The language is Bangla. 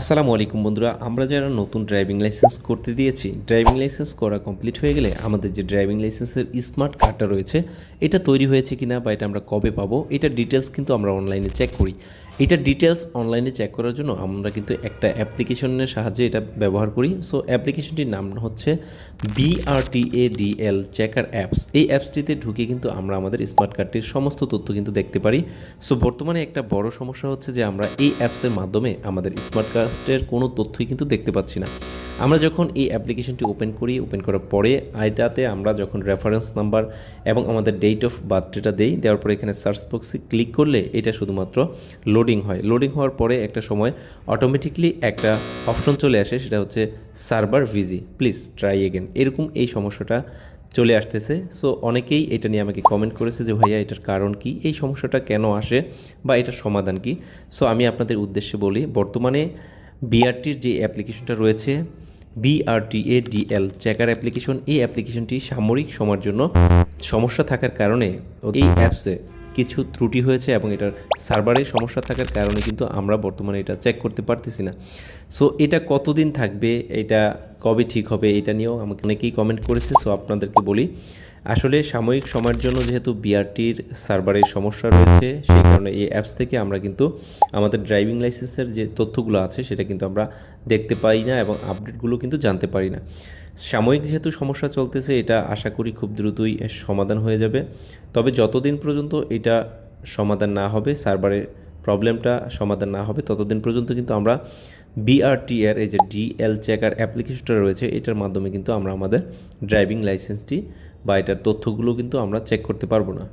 আসসালামু আলাইকুম বন্ধুরা, আমরা যারা নতুন ড্রাইভিং লাইসেন্স করতে দিয়েছি ড্রাইভিং লাইসেন্স করা কমপ্লিট হয়ে গেলে আমাদের যে ড্রাইভিং লাইসেন্সের স্মার্ট কার্ডটা রয়েছে, এটা তৈরি হয়েছে কিনা বা এটা আমরা কবে পাবো, এটা ডিটেলস কিন্তু আমরা অনলাইনে চেক করি। এটা ডিটেলস অনলাইনে চেক করার জন্য আমরা কিন্তু একটা অ্যাপ্লিকেশনের সাহায্যে এটা ব্যবহার করি। সো অ্যাপ্লিকেশনটির নাম হচ্ছে বিআরটিএডিএল চেকার অ্যাপস এই অ্যাপসটিতে ঢুকে কিন্তু আমরা আমাদের স্মার্ট কার্ডটির সমস্ত তথ্য কিন্তু দেখতে পারি। সো বর্তমানে একটা বড় সমস্যা হচ্ছে যে আমরা এই অ্যাপসের মাধ্যমে আমাদের স্মার্ট কার্ডের কোনো তথ্যই কিন্তু দেখতে পাচ্ছি না। আমরা যখন এই অ্যাপ্লিকেশনটি ওপেন করি ওপেন করার পরে এটাতে আমরা যখন রেফারেন্স নাম্বার এবং আমাদের ডেট অফ বার্থডেটা দেই, দেওয়ার পরে এখানে সার্চ বক্সে ক্লিক করলে এটা শুধুমাত্র লোডিং হয়। লোডিং হওয়ার পরে একটা সময় অটোমেটিকলি একটা অপশন চলে আসে, সেটা হচ্ছে সার্ভার ভিজি প্লিজ ট্রাই এগেন এরকম এই সমস্যাটা চলে আসতেছে। সো অনেকেই এটা নিয়ে আমাকে কমেন্ট করেছে যে, ভাইয়া, এটার কারণ কি? এই সমস্যাটা কেন আসে? বা এটার সমাধান কি? সো আমি আপনাদের উদ্দেশ্যে বলি, বর্তমানে বিআরটির যে অ্যাপ্লিকেশনটা রয়েছে বিআরটিএ ডিএল চেকার অ্যাপ্লিকেশন এই অ্যাপ্লিকেশনটি সামরিক সময়ের জন্য সমস্যা থাকার কারণে এই অ্যাপসে কিছু ত্রুটি হয়েছে এবং এটার সার্ভারে সমস্যা থাকার কারণে কিন্তু আমরা বর্তমানে এটা চেক করতে পারতেছি না। সো এটা কতদিন থাকবে? এটা কবে ঠিক হবে এটা নিয়েও আমাকে অনেকেই কমেন্ট করেছে সো আপনাদেরকে বলি। আসলে সাময়িক সময়ের জন্য যেহেতু বিআরটির সার্ভারের সমস্যা রয়েছে, সেই কারণে এই অ্যাপস থেকে আমরা কিন্তু আমাদের ড্রাইভিং লাইসেন্সের যে তথ্যগুলো আছে, সেটা কিন্তু আমরা দেখতে পাই না এবং আপডেটগুলো কিন্তু জানতে পারি না। সাময়িক যেহেতু সমস্যা চলতেছে, এটা আশা করি খুব দ্রুতই সমাধান হয়ে যাবে। তবে যতদিন পর্যন্ত এটা সমাধান না হবে সার্ভারের প্রবলেমটা সমাধান না হবে, ততদিন পর্যন্ত কিন্তু আমরা বিআরটিআর এই যে ডিএল চেকার অ্যাপ্লিকেশনটা রয়েছে, এটার মাধ্যমে কিন্তু আমরা আমাদের ড্রাইভিং লাইসেন্সটি বা এটার তথ্যগুলো কিন্তু আমরা চেক করতে পারব না।